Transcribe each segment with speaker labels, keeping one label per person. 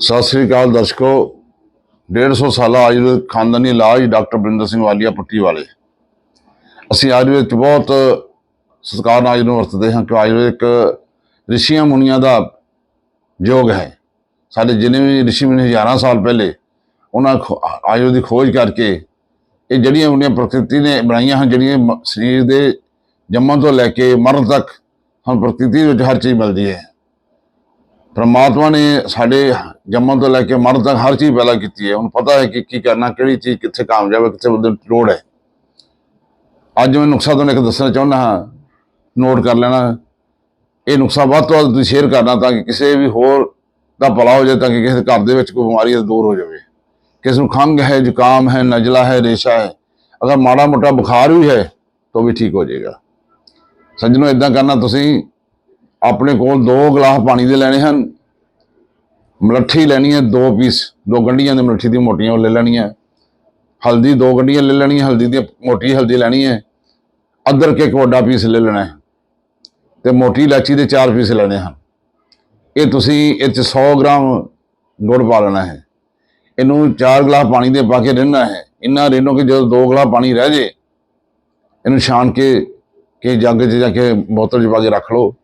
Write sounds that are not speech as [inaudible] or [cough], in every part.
Speaker 1: ਸਤਿ ਸ੍ਰੀ ਅਕਾਲ ਦਰਸ਼ਕੋ। 150 ਸਾਲਾ ਆਯੁਰਵੇਦ ਖਾਨਦਾਨੀ ਇਲਾਜ ਡਾਕਟਰ ਬਰਿੰਦਰ ਸਿੰਘ ਵਾਲੀਆ ਪੱਟੀ ਵਾਲੇ। ਅਸੀਂ ਆਯੁਰਵੇਦ ਚ ਬਹੁਤ ਸਤਿਕਾਰ ਨਾਲ ਇਹਨੂੰ ਵਰਤਦੇ ਹਾਂ ਕਿ ਆਯੁਰਵੇਦ ਇੱਕ ਰਿਸ਼ੀਆਂ ਮੁਨੀਆਂ ਦਾ ਯੋਗ ਹੈ। ਸਾਡੇ ਜਿੰਨੇ ਵੀ ਰਿਸ਼ੀ ਮੁਨੀ ਹਜ਼ਾਰਾਂ ਸਾਲ ਪਹਿਲੇ ਉਹਨਾਂ ਖੋ- ਆਯੁਰਵੇਦ ਦੀ ਖੋਜ ਕਰਕੇ ਇਹ ਜਿਹੜੀਆਂ ਮੁਨੀਆਂ ਪ੍ਰਕਿਰਤੀ ਨੇ ਬਣਾਈਆਂ ਹਨ, ਜਿਹੜੀਆਂ ਮ- ਸਰੀਰ ਦੇ ਜੰਮਣ ਤੋਂ ਲੈ ਕੇ ਮਰਨ ਤੱਕ ਸਾਨੂੰ ਪ੍ਰਕਿਰਤੀ ਵਿੱਚ ਹਰ ਚੀਜ਼ ਮਿਲਦੀ ਹੈ। ਪਰਮਾਤਮਾ ਨੇ ਸਾਡੇ ਜੰਮਣ ਤੋਂ ਲੈ ਕੇ ਮਰਨ ਤੱਕ ਹਰ ਚੀਜ਼ ਪੈਦਾ ਕੀਤੀ ਹੈ। ਉਹਨੂੰ ਪਤਾ ਹੈ ਕਿ ਕੀ ਕਰਨਾ, ਕਿਹੜੀ ਚੀਜ਼ ਕਿੱਥੇ ਕਾਮਯਾਬ ਹੈ, ਕਿੱਥੇ ਬੰਦੇ ਨੂੰ ਲੋੜ ਹੈ। ਅੱਜ ਮੈਂ ਨੁਕਸਾ ਤੁਹਾਨੂੰ ਇੱਕ ਦੱਸਣਾ ਚਾਹੁੰਦਾ ਹਾਂ। ਨੋਟ ਕਰ ਲੈਣਾ। ਇਹ ਨੁਕਸਾ ਵੱਧ ਤੋਂ ਵੱਧ ਤੁਸੀਂ ਸ਼ੇਅਰ ਕਰਨਾ ਤਾਂ ਕਿ ਕਿਸੇ ਵੀ ਹੋਰ ਦਾ ਭਲਾ ਹੋ ਜਾਏ ਤਾਂ ਕਿ ਕਿਸੇ ਦੇ ਘਰ ਦੇ ਵਿੱਚ ਕੋਈ ਬਿਮਾਰੀ ਹੈ ਦੂਰ ਹੋ ਜਾਵੇ। ਕਿਸੇ ਨੂੰ ਖੰਘ ਹੈ, ਜ਼ੁਕਾਮ ਹੈ, ਨਜ਼ਲਾ ਹੈ, ਰੇਸ਼ਾ ਹੈ। ਅਗਰ ਮਾੜਾ ਮੋਟਾ ਬੁਖਾਰ ਵੀ ਹੈ, ਤਾਂ ਵੀ ਠੀਕ ਹੋ ਜਾਏਗਾ। ਸੱਜਣੋ ਇਦਾਂ ਕਰਨਾ ਤੁਸੀਂ ਆਪਣੇ ਕੋਲ ਦੋ ਗਲਾਸ ਪਾਣੀ ਦੇ ਲੈਣੇ ਹਨ। ਮਲੱਠੀ ਲੈਣੀ ਹੈ ਦੋ ਪੀਸ। ਦੋ ਗੰਢੀਆਂ ਦੇ ਮਲੱਠੀ ਦੀ ਮੋਟੀਆਂ ਉਹ ਲੈ ਲੈਣੀਆਂ। ਹਲਦੀ ਦੋ ਗੰਢੀਆਂ ਲੈ ਲੈਣੀਆਂ। ਹਲਦੀ ਦੀ ਮੋਟੀ ਹਲਦੀ ਲੈਣੀ ਹੈ। ਅਦਰਕ ਇੱਕ ਵੱਡਾ ਪੀਸ ਲੈ ਲੈਣਾ ਹੈ। ਤੇ ਮੋਟੀ ਇਲਾਚੀ ਦੇ ਚਾਰ ਪੀਸ ਲੈਣੇ ਹਨ। ਇਹ ਤੁਸੀਂ ਇਹ 'ਚ 100 ਗ੍ਰਾਮ ਗੁੜ ਪਾ ਲੈਣਾ ਹੈ। ਇਹਨੂੰ ਚਾਰ ਗਲਾਸ ਪਾਣੀ ਦੇ ਪਾ ਕੇ ਰਹਿਣਾ ਹੈ। ਇੰਨਾ ਰਹਿਣੋ ਕਿ ਜਦੋਂ ਦੋ ਗਲਾਸ ਪਾਣੀ ਰਹਿ ਜੇ, ਇਹਨੂੰ ਛਾਣ ਕੇ, ਕਿ ਜੱਗ 'ਚ ਜਾ ਕੇ ਬੋਤਲ 'ਚ ਪਾ ਕੇ ਰੱਖ ਲਓ।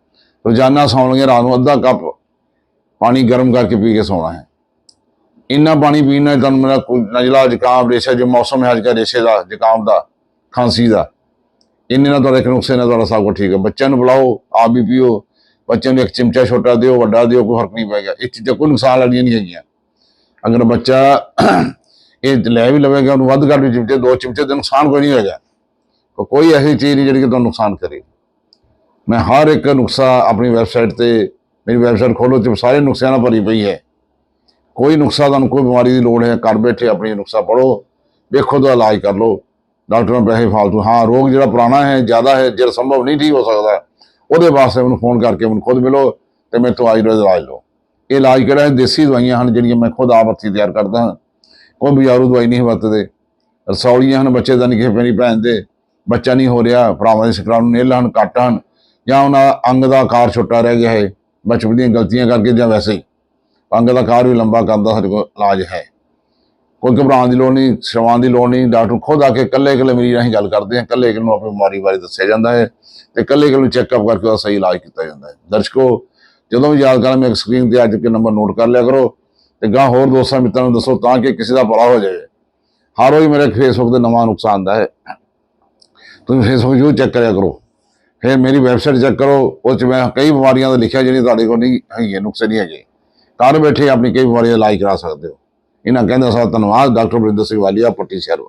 Speaker 1: ਰੋਜ਼ਾਨਾ ਸੌਣ ਲੱਗੇ, ਰਾਤ ਨੂੰ ਅੱਧਾ ਕੱਪ ਪਾਣੀ ਗਰਮ ਕਰਕੇ ਪੀ ਕੇ ਸੌਣਾ ਹੈ। ਇੰਨਾ ਪਾਣੀ ਪੀਣ ਨਾਲ ਤੁਹਾਨੂੰ ਮੇਰਾ ਨਜ਼ਲਾ, ਜ਼ੁਕਾਮ, ਰੇਸ਼ਾ, ਜੋ ਮੌਸਮ ਹੈ ਅੱਜ ਕੱਲ੍ਹ ਰੇਸ਼ੇ ਦਾ, ਜ਼ੁਕਾਮ ਦਾ, ਖਾਂਸੀ ਦਾ, ਇੰਨੇ ਨਾਲ ਤੁਹਾਡੇ ਨੁਕਸੇ ਨਾਲ ਤੁਹਾਡਾ ਸਭ ਕੁਝ ਠੀਕ ਹੈ। ਬੱਚਿਆਂ ਨੂੰ ਬੁਲਾਓ, ਆਪ ਵੀ ਪੀਓ। ਬੱਚਿਆਂ ਨੂੰ ਇੱਕ ਚਮਚਾ ਛੋਟਾ ਦਿਓ, ਵੱਡਾ ਦਿਓ, ਕੋਈ ਫ਼ਰਕ ਨਹੀਂ ਪਏਗਾ। ਇਹ ਚੀਜ਼ਾਂ ਕੋਈ ਨੁਕਸਾਨ ਵਾਲੀਆਂ ਨਹੀਂ ਹੈਗੀਆਂ। ਅਗਰ ਬੱਚਾ [clears throat] ਇਹ ਲੈ ਵੀ ਲਵੇਗਾ, ਉਹਨੂੰ ਵੱਧ ਘੱਟ ਵੀ ਚਮਚੇ, ਦੋ ਚਮਚੇ ਦੇ ਨੁਕਸਾਨ ਕੋਈ ਨਹੀਂ ਹੋਏਗਾ। ਕੋਈ ਐਸੀ ਚੀਜ਼ ਨਹੀਂ ਜਿਹੜੀ ਕਿ ਤੁਹਾਨੂੰ ਨੁਕਸਾਨ ਕਰੇ ਮੈਂ ਹਰ ਇੱਕ ਨੁਕਸਾ ਆਪਣੀ ਵੈਬਸਾਈਟ ਤੇ, ਮੇਰੀ ਵੈਬਸਾਈਟ ਖੋਲੋ ਤੇ ਸਾਰੇ ਨੁਕਸਿਆਂ ਨਾਲ ਭਰੀ ਪਈ ਹੈ। ਕੋਈ ਨੁਕਸਾ ਤੁਹਾਨੂੰ, ਕੋਈ ਬਿਮਾਰੀ ਦੀ ਲੋੜ ਹੈ, ਘਰ ਬੈਠੇ ਆਪਣੀ ਨੁਕਸਾ ਪੜੋ ਵੇਖੋ ਦਾ ਇਲਾਜ ਕਰ ਲਓ। ਡਾਕਟਰਾਂ ਨੂੰ ਪੈਸੇ ਫਾਲਤੂ, ਹਾਂ, ਰੋਗ ਜਿਹੜਾ ਪੁਰਾਣਾ ਹੈ, ਜ਼ਿਆਦਾ ਹੈ ਜਿਹੜਾ ਸੰਭਵ ਨਹੀਂ ਠੀਕ ਹੋ ਸਕਦਾ, ਉਹਦੇ ਵਾਸਤੇ ਮੈਨੂੰ ਫੋਨ ਕਰਕੇ ਮੈਨੂੰ ਖੁਦ ਮਿਲੋ ਤੇ ਮੇਰੇ ਤੋਂ ਆਯੁਰਵੇਦ ਇਲਾਜ ਲਓ। ਇਹ ਇਲਾਜ ਕਿਹੜਾ ਹੈ? ਦੇਸੀ ਦਵਾਈਆਂ ਹਨ, ਜਿਹੜੀਆਂ ਮੈਂ ਖੁਦ ਆਪ ਹੱਥੀਂ ਤਿਆਰ ਕਰਦਾ ਹਾਂ। ਕੋਈ ਬਜ਼ਾਰੂ ਦਵਾਈ ਨਹੀਂ ਵਰਤਦੇ। ਰਸੌਲੀਆਂ ਹਨ, ਬੱਚੇ ਦਾ ਨਹੀਂ ਕਿਸੇ, ਮੇਰੀ ਭੈਣ ਦੇ, ਬੱਚਾ ਨਹੀਂ ਹੋ ਰਿਹਾ, ਭਰਾਵਾਂ ਦੇ ਸਕਰਾਂ ਨੂੰ ਨੇਲ ਹਨ, ਕੱਟ ਹਨ। ਜਾਂ ਉਹਨਾਂ ਦਾ ਅੰਗ ਦਾ ਆਕਾਰ ਛੋਟਾ ਰਹਿ ਗਿਆ ਹੈ, ਬਚਪਨ ਦੀਆਂ ਗਲਤੀਆਂ ਕਰਕੇ ਜਾਂ ਵੈਸੇ ਹੀ, ਅੰਗ ਦਾ ਆਕਾਰ ਵੀ ਲੰਬਾ ਕਰਨ ਦਾ ਸਾਡੇ ਕੋਲ ਇਲਾਜ ਹੈ। ਕੋਈ ਘਬਰਾਉਣ ਦੀ ਲੋੜ ਨਹੀਂ ਸ਼ਰਮਾਉਣ ਦੀ ਲੋੜ ਨਹੀਂ, ਡਾਕਟਰ ਖੁਦ ਆ ਕੇ ਇਕੱਲੇ ਇਕੱਲੇ ਮਰੀਜ਼ ਨਾਲ ਹੀ ਗੱਲ ਕਰਦੇ ਆ, ਇਕੱਲੇ ਇਕੱਲੇ ਨੂੰ ਆਪਣੀ ਬਿਮਾਰੀ ਬਾਰੇ ਦੱਸਿਆ ਜਾਂਦਾ ਹੈ ਤੇ ਇਕੱਲੇ ਇਕੱਲੇ ਨੂੰ ਚੈੱਕਅਪ ਕਰਕੇ ਉਹਦਾ ਸਹੀ ਇਲਾਜ ਕੀਤਾ ਜਾਂਦਾ ਹੈ। ਦਰਸ਼ਕੋ, ਜਦੋਂ ਵੀ ਯਾਦ ਕਰਾਂ ਮੇਰੇ ਸਕਰੀਨ ਤੇ ਅੱਜ ਕੇ ਨੰਬਰ ਨੋਟ ਕਰ ਲਿਆ ਕਰੋ ਤੇ ਗਾਂ ਹੋਰ ਦੋਸਤਾਂ ਮਿੱਤਰਾਂ ਨੂੰ ਦੱਸੋ ਤਾਂ ਕਿ ਕਿਸੇ ਦਾ ਭਲਾ ਹੋ ਜਾਵੇ। ਹਰ ਰੋਜ਼ ਮੇਰੇ ਫੇਸਬੁੱਕ ਤੇ ਨਵਾਂ ਨੁਕਸਾਨ ਦਾ ਹੈ। ਤੁਸੀਂ ਫੇਸਬੁੱਕ ਜ਼ਰੂਰ ਚੈੱਕ ਕਰਿਆ ਕਰੋ। ਫਿਰ ਮੇਰੀ ਵੈਬਸਾਈਟ ਚੈੱਕ ਕਰੋ, ਉਹ 'ਚ ਮੈਂ ਕਈ ਬਿਮਾਰੀਆਂ ਦਾ ਲਿਖਿਆ ਜਿਹੜੀ ਤੁਹਾਡੇ ਕੋਲ ਨਹੀਂ ਹੈਗੀਆਂ, ਨੁਕਸੇ ਨਹੀਂ ਹੈਗੇ। ਘਰ ਬੈਠੇ ਆਪਣੀ ਕਈ ਬਿਮਾਰੀਆਂ ਦਾ ਇਲਾਜ ਕਰਾ ਸਕਦੇ ਹੋ। ਇਹਨਾਂ ਕਹਿੰਦਾ ਸਾ ਧੰਨਵਾਦ, ਡਾਕਟਰ ਬਰਿੰਦਰ ਸਿੰਘ ਵਾਲੀਆ, ਪੱਟੀ ਸ਼ਹਿਰ